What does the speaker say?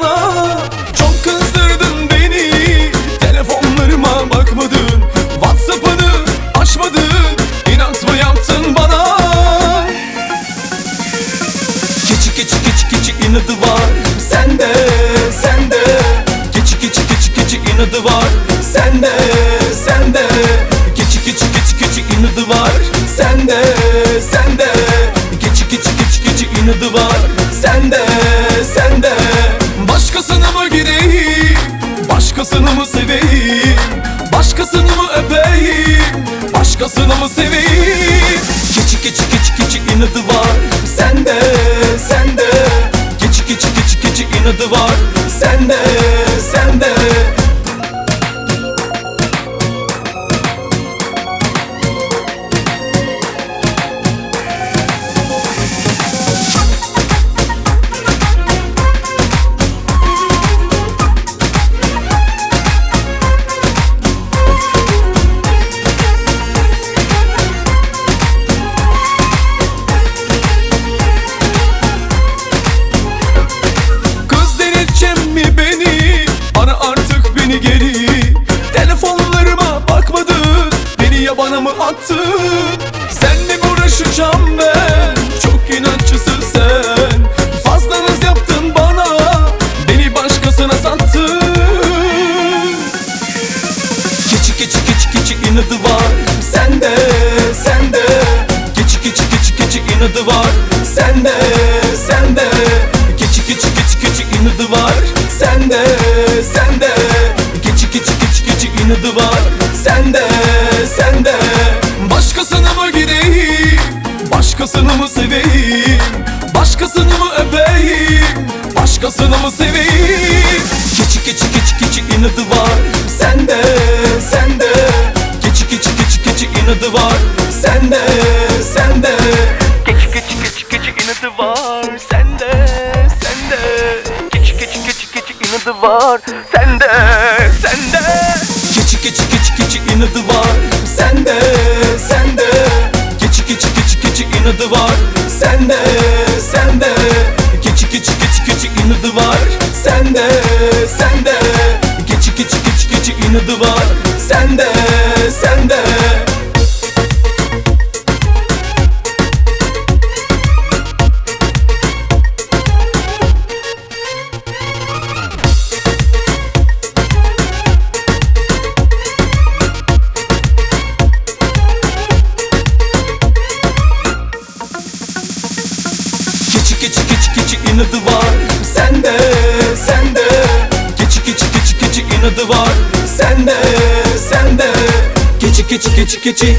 bana. Çok kızdırdın beni Telefonlarıma bakmadın Whatsapp'ını açmadın İnat mı yaptın bana? Keçi keçi keçi keçi inadı var Sende sende. Keçi keçi keçi keçi inadı var Sende sende. Keçi keçi keçi keçi inadı var Sende. Başkasını mı seveyim? Keçi keçi keçi keçi inadı var. Sende sende. Keçi keçi keçi keçi inadı var. Sende sende Beni yabana mı attın Senle uğraşacağım ben Çok inatçısın sen. Fazla naz yaptın bana Beni başkasına sattın. Keçi keçi keçi keçi inadı var Sende sende. Keçi keçi keçi keçi inadı var Sende sende. Keçi keçi keçi keçi inadı var Sende sende. Keçi keçi keçi keçi inadı var sende Başkasını mı seveyim? Keçi keçi keçi keçi inadı var. Sende sende. Keçi keçi keçi keçi inadı var. Sende sende. Keçi keçi keçi keçi inadı var. Sende sende. Keçi keçi keçi keçi inadı var. Sende sende. Keçi keçi keçi keçi inadı var. Sende sende. Keçi keçi keçi keçi inadı var. Sende sende. Keçi keçi keçi keçi inadı var Sende sende. Keçi keçi keçi keçi inadı var Sende sende Keçi keçi keçi inadı var. Sende sende. Keçi keçi keçi keçi inadı var. Sende sende. Keçi keçi keçi keçi